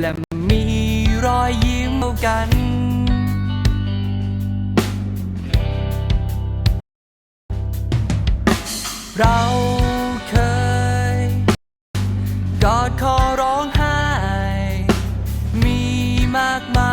และมีรอยยิ้มกันเราเคยกอดคอร้องไห้ มีมากมาย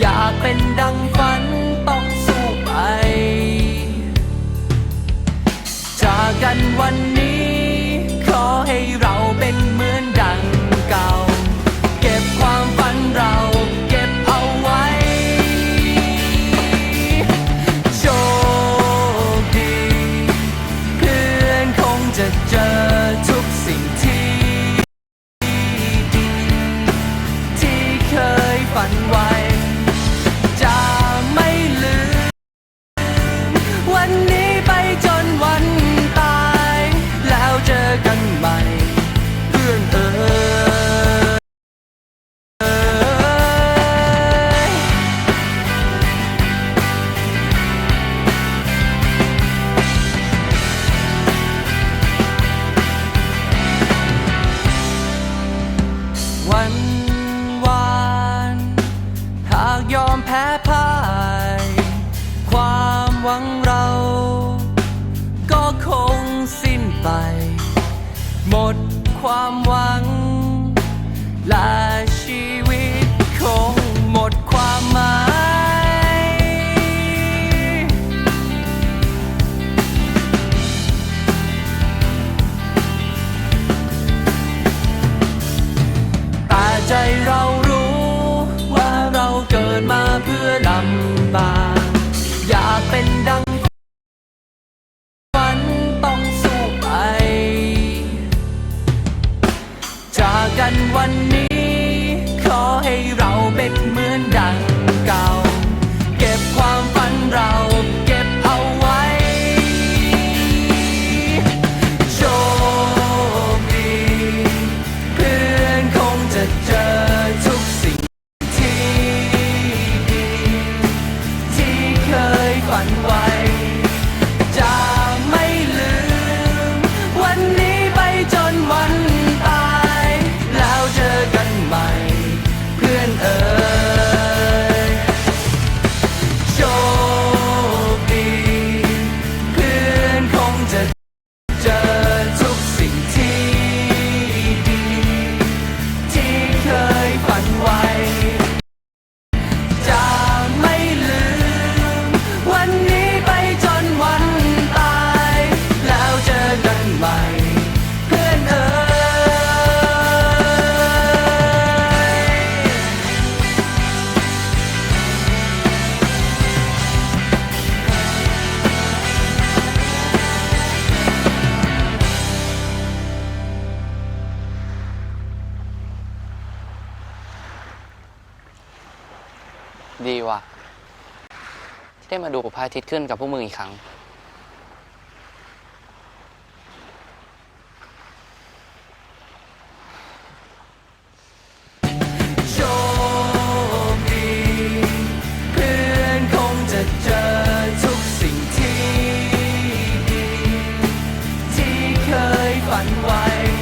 อยากเป็นดังฝันต้องสู้ไป จากกันวันนี้ ขอให้เราเป็นเหมือนดังเก่า เก็บความฝันเราเก็บเอาไว้ โชคดี เพื่อนคงจะเจอทุกสิ่งที่ ที่เคยฝันไว้ ความหวัง และชีวิตคงหมดความหมาย แต่ใจเรารู้ว่าเราเกิดมาเพื่อลำบาก ดีว่ะ ที่ได้มาดูพระอาทิตย์ขึ้นกับพวกมึงอีกครั้ง ฝันไว้